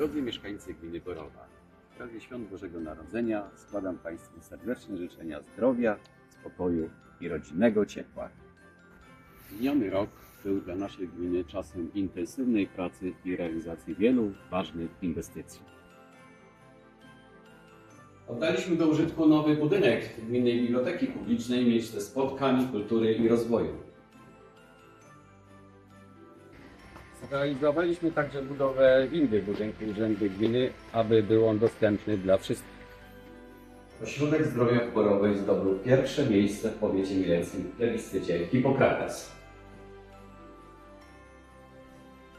Drodzy mieszkańcy gminy Borowa, w sprawie Świąt Bożego Narodzenia składam Państwu serdeczne życzenia zdrowia, spokoju i rodzinnego ciepła. Miniony rok był dla naszej gminy czasem intensywnej pracy i realizacji wielu ważnych inwestycji. Oddaliśmy do użytku nowy budynek Gminnej Biblioteki Publicznej, miejsce spotkań, kultury i rozwoju. Zrealizowaliśmy także budowę windy w budynku Urzędu Gminy, aby był on dostępny dla wszystkich. Ośrodek Zdrowia w Borowej zdobył pierwsze miejsce w powiecie mieleckim w plebiscycie Hipokrates.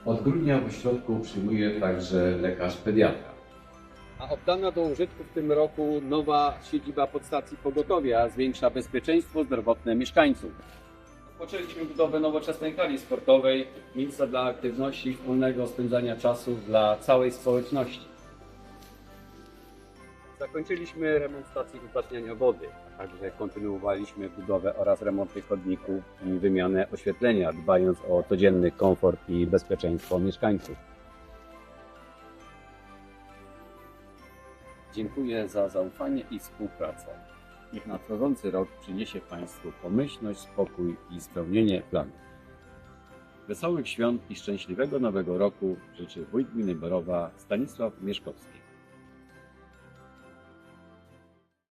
Od grudnia w ośrodku przyjmuje także lekarz pediatra. A oddana do użytku w tym roku nowa siedziba podstacji pogotowia zwiększa bezpieczeństwo zdrowotne mieszkańców. Rozpoczęliśmy budowę nowoczesnej hali sportowej, miejsca dla aktywności i wspólnego spędzania czasu dla całej społeczności. Zakończyliśmy remont stacji wypatniania wody, a także kontynuowaliśmy budowę oraz remonty chodników i wymianę oświetlenia, dbając o codzienny komfort i bezpieczeństwo mieszkańców. Dziękuję za zaufanie i współpracę. Niech nadchodzący rok przyniesie Państwu pomyślność, spokój i spełnienie planów. Wesołych świąt i szczęśliwego nowego roku życzy wójt gminy Borowa Stanisław Mieszkowski.